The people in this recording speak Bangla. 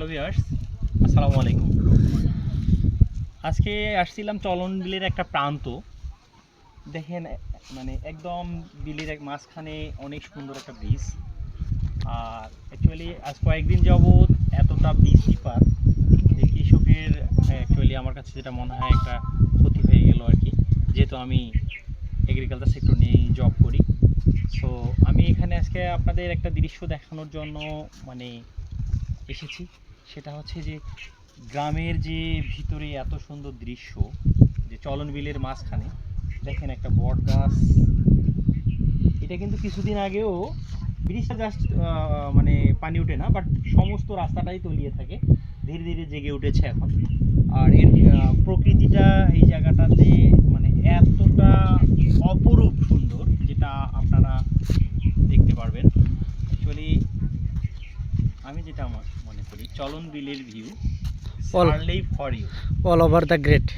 হ্যালো ভিউয়ার্স আসসালামু আলাইকুম। আজকে আসছিলাম চলন বিলের একটা প্রান্ত। দেখেন মানে একদম বিলের এক মাঝখানে অনেক সুন্দর একটা ব্রিজ আর অ্যাকচুয়ালি আজ কয়েকদিন যাবৎ এতটা ব্রিজ বৃষ্টিপাত যে কৃষকের অ্যাকচুয়ালি আমার কাছে যেটা মনে হয় একটা ক্ষতি হয়ে গেল আর কি। যেহেতু আমি এগ্রিকালচার সেক্টর নিয়েই জব করি। সো আমি এখানে আজকে আপনাদের একটা দৃশ্য দেখানোর জন্য মানে এসেছি। সেটা হচ্ছে যে গ্রামের যে ভিতরে এত সুন্দর দৃশ্য, যে চলন বিলের মাঝখানে, দেখেন একটা বট গাছ। এটা কিন্তু কিছুদিন আগেও ব্রিজটা জাস্ট মানে পানি ওঠে না বাট সমস্ত রাস্তাটাই তলিয়ে থাকে। ধীরে ধীরে জেগে উঠেছে এখন। আর এর প্রকৃতিটা এই জায়গাটাতে মানে এতটা অপরূপ সুন্দর যেটা আপনারা দেখতে পারবেন অ্যাকচুয়ালি আমি যেটা আমার মনে করি চলন বিলের view All- for you all over the great